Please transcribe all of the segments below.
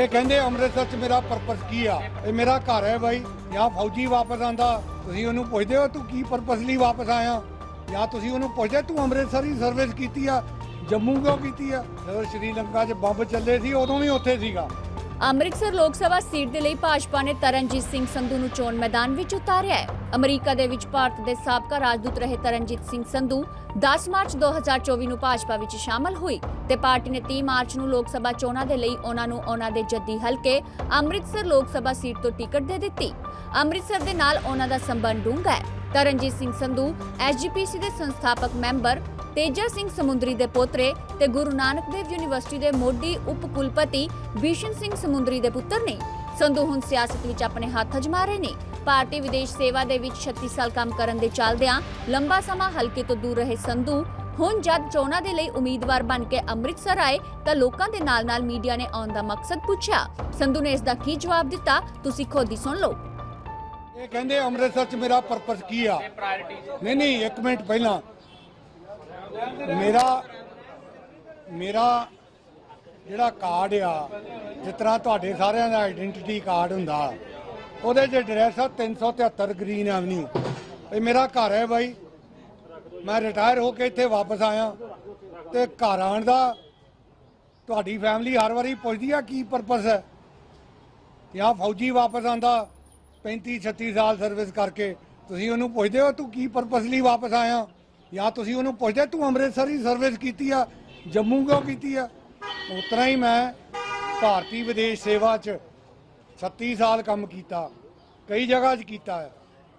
ਇਹ ਕਹਿੰਦੇ ਅੰਮ੍ਰਿਤਸਰ 'ਚ ਮੇਰਾ ਪਰਪਸ ਕੀ ਆ? ਇਹ ਮੇਰਾ ਘਰ ਹੈ ਬਾਈ। ਜਾਂ ਫੌਜੀ ਵਾਪਸ ਆਂਦਾ ਤੁਸੀਂ ਉਹਨੂੰ ਪੁੱਛਦੇ ਹੋ, ਤੂੰ ਕੀ ਪਰਪਸ ਲਈ ਵਾਪਸ ਆਇਆ? ਜਾਂ ਤੁਸੀਂ ਉਹਨੂੰ ਪੁੱਛਦੇ ਤੂੰ ਅੰਮ੍ਰਿਤਸਰ ਦੀ ਸਰਵਿਸ ਕੀਤੀ ਆ? ਜੰਮੂ ਕਿਉਂ ਕੀਤੀ ਆ? ਜਦੋਂ ਸ਼੍ਰੀਲੰਕਾ 'ਚ ਬੰਬ ਚੱਲੇ ਸੀ, ਉਦੋਂ ਵੀ ਉੱਥੇ ਸੀਗਾ। ਅੰਮ੍ਰਿਤਸਰ ਲੋਕ ਸਭਾ ਸੀਟ ਦੇ ਲਈ ਭਾਜਪਾ ਨੇ ਤਰਨਜੀਤ ਸਿੰਘ ਸੰਧੂ ਨੂੰ ਚੋਣ ਮੈਦਾਨ ਵਿੱਚ ਉਤਾਰਿਆ ਹੈ। ਅਮਰੀਕਾ ਦੇ ਵਿੱਚ ਭਾਰਤ ਦੇ ਸਾਬਕਾ ਰਾਜਦੂਤ ਰਹੇ ਤਰਨਜੀਤ ਸਿੰਘ ਸੰਧੂ 10 ਮਾਰਚ 2024 ਨੂੰ ਭਾਜਪਾ ਵਿੱਚ ਸ਼ਾਮਲ ਹੋਈ ਤੇ ਪਾਰਟੀ ਨੇ 30 ਮਾਰਚ ਨੂੰ ਲੋਕ ਸਭਾ ਚੋਣਾਂ ਦੇ ਲਈ ਉਹਨਾਂ ਨੂੰ ਉਹਨਾਂ ਦੇ ਜੱਦੀ ਹਲਕੇ ਅੰਮ੍ਰਿਤਸਰ ਲੋਕ ਸਭਾ ਸੀਟ ਤੋਂ ਟਿਕਟ ਦੇ ਦਿੱਤੀ। ਅੰਮ੍ਰਿਤਸਰ ਦੇ ਨਾਲ ਉਹਨਾਂ ਦਾ ਸੰਬੰਧ ਡੂੰਘਾ ਹੈ। ਤਰਨਜੀਤ ਸਿੰਘ ਸੰਧੂ ਐਸਜੀਪੀਸੀ ਦੇ ਸੰਸਥਾਪਕ ਮੈਂਬਰ ਤੇਜਾ ਸਿੰਘ ਸਮੁੰਦਰੀ ਦੇ ਪੋਤਰੇ ਤੇ ਗੁਰੂ ਨਾਨਕ ਦੇਵ ਯੂਨੀਵਰਸਿਟੀ ਦੇ ਮੋਢੀ ਉਪ ਕੁਲਪਤੀ ਭੀਸ਼ਨ ਸਿੰਘ ਸਮੁੰਦਰੀ ਦੇ ਪੁੱਤਰ ਨੇ ਸੰਧੂ ਹੁਣ ਸਿਆਸਤ ਵਿੱਚ ਆਪਣੇ ਹੱਥ ਅਜਮਾ ਰਹੇ ਨੇ। ਭਾਰਤੀ ਵਿਦੇਸ਼ ਸੇਵਾ ਦੇ ਵਿੱਚ 36 ਸਾਲ ਕੰਮ ਕਰਨ ਦੇ ਚੱਲਦਿਆਂ ਲੰਬਾ ਸਮਾਂ ਹਲਕੇ ਤੋਂ ਦੂਰ ਰਹੇ ਸੰਧੂ, ਹੁਣ ਜਦ ਚੋਣਾਂ ਦੇ ਲਈ ਉਮੀਦਵਾਰ ਬਣ ਕੇ ਅੰਮ੍ਰਿਤਸਰ ਆਏ ਤਾਂ ਲੋਕਾਂ ਦੇ ਨਾਲ-ਨਾਲ ਮੀਡੀਆ ਨੇ ਆਉਣ ਦਾ ਮਕਸਦ ਪੁੱਛਿਆ। ਸੰਧੂ ਨੇ ਇਸ ਦਾ ਕੀ ਜਵਾਬ ਦਿੱਤਾ? ਤੁਸੀਂ ਖੁਦ ਹੀ ਸੁਣ ਲਓ। ਇਹ ਕਹਿੰਦੇ ਅੰਮ੍ਰਿਤਸਰ 'ਚ ਮੇਰਾ ਪਰਪਸ ਕੀ ਆ? ਨਹੀਂ ਨਹੀਂ, ਇੱਕ ਮਿੰਟ ਪਹਿਲਾਂ। ਮੇਰਾ ਮੇਰਾ ਜਿਹੜਾ ਕਾਰਡ ਆ, ਜਿਸ ਤਰ੍ਹਾਂ ਤੁਹਾਡੇ ਸਾਰਿਆਂ ਦਾ ਆਇਡੈਂਟੀਟੀ ਕਾਰਡ ਹੁੰਦਾ, ਉਹਦੇ 'ਚ ਐਡਰੈਸ ਆ 373 ਗ੍ਰੀਨ ਐਵਨਿਊ ਇਹ ਮੇਰਾ ਘਰ ਹੈ ਬਾਈ। ਮੈਂ ਰਿਟਾਇਰ ਹੋ ਕੇ ਇੱਥੇ ਵਾਪਸ ਆਇਆ। ਤੇ ਘਰ ਆਉਣ ਦਾ ਤੁਹਾਡੀ ਫੈਮਿਲੀ ਹਰ ਵਾਰੀ ਪੁੱਛਦੀ ਆ, ਕੀ ਪਰਪਸ ਹੈ? ਜਾਂ ਫੌਜੀ ਵਾਪਸ ਆਂਦਾ 35 36 ਸਾਲ ਸਰਵਿਸ ਕਰਕੇ। ਤੁਸੀਂ ਉਹਨੂੰ ਪੁੱਛਦੇ ਹੋ, ਤੂੰ ਕੀ ਪਰਪਸ ਲਈ ਵਾਪਸ ਆਇਆ? ਜਾਂ ਤੁਸੀਂ ਉਹਨੂੰ ਪੁੱਛਦੇ, ਤੂੰ ਅੰਮ੍ਰਿਤਸਰ ਦੀ ਸਰਵਿਸ ਕੀਤੀ ਆ, ਜੰਮੂ ਕਿਉਂ ਕੀਤੀ ਆ? ਉਤਰਾ ਹੀ ਮੈਂ ਭਾਰਤੀ ਵਿਦੇਸ਼ ਸੇਵਾ 'ਚ 36 ਸਾਲ ਕੰਮ ਕੀਤਾ, ਕਈ ਜਗ੍ਹਾ 'ਚ ਕੀਤਾ ਹੈ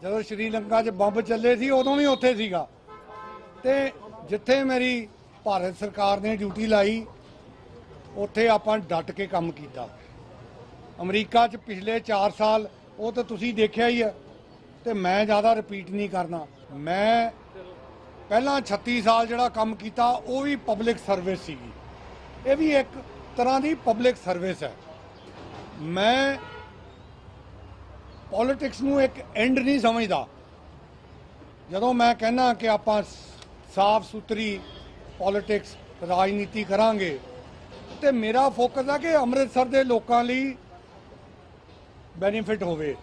ਜਦੋਂ ਸ਼੍ਰੀਲੰਕਾ 'ਚ ਬੰਬ ਚੱਲੇ ਸੀ, ਉਦੋਂ ਵੀ ਉੱਥੇ ਸੀਗਾ। ਤੇ ਜਿੱਥੇ ਮੇਰੀ ਭਾਰਤ ਸਰਕਾਰ ਨੇ ਡਿਊਟੀ ਲਾਈ, ਉੱਥੇ ਆਪਾਂ ਡਟ ਕੇ ਕੰਮ ਕੀਤਾ। ਅਮਰੀਕਾ 'ਚ ਪਿਛਲੇ 4 ਸਾਲ ਉਹ ਤਾਂ ਤੁਸੀਂ ਦੇਖਿਆ ਹੀ ਹੈ ਤੇ ਮੈਂ ਜ਼ਿਆਦਾ ਰਿਪੀਟ ਨਹੀਂ ਕਰਨਾ। ਮੈਂ ਪਹਿਲਾਂ 36 ਸਾਲ ਜਿਹੜਾ ਕੰਮ ਕੀਤਾ, ਉਹ ਵੀ ਪਬਲਿਕ ਸਰਵਿਸ ਸੀਗੀ। ਇਹ ਵੀ ਇੱਕ ਤਰ੍ਹਾਂ ਦੀ ਪਬਲਿਕ ਸਰਵਿਸ ਹੈ। ਮੈਂ ਪੋਲਿਟਿਕਸ ਨੂੰ ਇੱਕ ਐਂਡ ਨਹੀਂ ਸਮਝਦਾ। ਜਦੋਂ ਮੈਂ ਕਹਿੰਨਾ ਕਿ ਆਪਾਂ ਸਾਫ਼ ਸੁਥਰੀ ਪੋਲਿਟਿਕਸ ਰਾਜਨੀਤੀ ਕਰਾਂਗੇ, ਤੇ ਮੇਰਾ ਫੋਕਸ ਆ ਕਿ ਅੰਮ੍ਰਿਤਸਰ ਦੇ ਲੋਕਾਂ ਲਈ ਬੈਨੀਫਿਟ ਹੋਵੇ।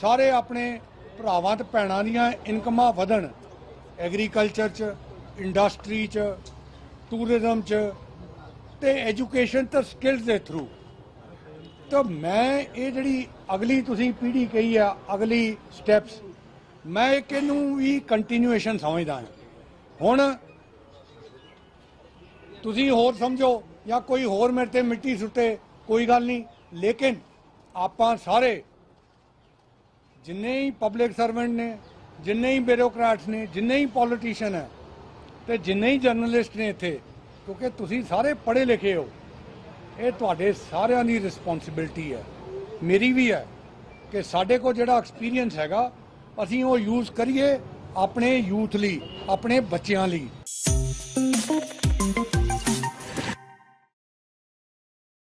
ਸਾਰੇ ਆਪਣੇ ਭਰਾਵਾਂ ਤੇ ਭੈਣਾਂ ਦੀਆਂ ਇਨਕਮਾਂ ਵਧਣ। ਐਗਰੀਕਲਚਰ 'ਚ, ਇੰਡਸਟਰੀ 'ਚ ਟੂਰਿਜ਼ਮ 'ਚ ਤੇ ਐਜੂਕੇਸ਼ਨ ਤੇ ਸਕਿੱਲਸ ਦੇ ਥਰੂ ਤਾਂ ਮੈਂ ਇਹ ਜਿਹੜੀ ਅਗਲੀ ਤੁਸੀਂ ਪੀੜ੍ਹੀ ਕਹੀ ਆ, ਅਗਲੀ ਸਟੈਪਸ ਮੈਂ ਇੱਕ ਇਹਨੂੰ ਵੀ ਕੰਟੀਨਿਊਏਸ਼ਨ ਸਮਝਦਾ ਹਾਂ। ਹੁਣ ਤੁਸੀਂ ਹੋਰ ਸਮਝੋ ਜਾਂ ਕੋਈ ਹੋਰ ਮੇਰੇ ਤੇ ਮਿੱਟੀ ਸੁੱਟੇ, ਕੋਈ ਗੱਲ ਨਹੀਂ। ਲੇਕਿਨ ਆਪਾਂ ਸਾਰੇ ਜਿੰਨੇ ਹੀ ਪਬਲਿਕ ਸਰਵੈਂਟ ਨੇ ਜਿੰਨੇ ਹੀ ਬਿਊਰੋਕਰੈਟਸ ਨੇ, ਜਿੰਨੇ ਹੀ ਪੋਲੀਟੀਸ਼ੀਅਨ ਹੈ ਤੇ ਜਿੰਨੇ ਹੀ ਜਰਨਲਿਸਟ ਨੇ ਇੱਥੇ, ਕਿਉਂਕਿ ਤੁਸੀਂ ਸਾਰੇ ਪੜ੍ਹੇ ਲਿਖੇ ਹੋ, ਇਹ ਤੁਹਾਡੇ ਸਾਰਿਆਂ ਦੀ ਰਿਸਪੌਂਸਿਬਿਲਟੀ ਹੈ। ਮੇਰੀ ਵੀ ਹੈ ਕਿ ਸਾਡੇ ਕੋਲ ਜਿਹੜਾ ਐਕਸਪੀਰੀਅੰਸ ਹੈਗਾ, ਅਸੀਂ ਉਹ ਯੂਜ਼ ਕਰੀਏ ਆਪਣੇ ਯੂਥ ਲਈ, ਆਪਣੇ ਬੱਚਿਆਂ ਲਈ।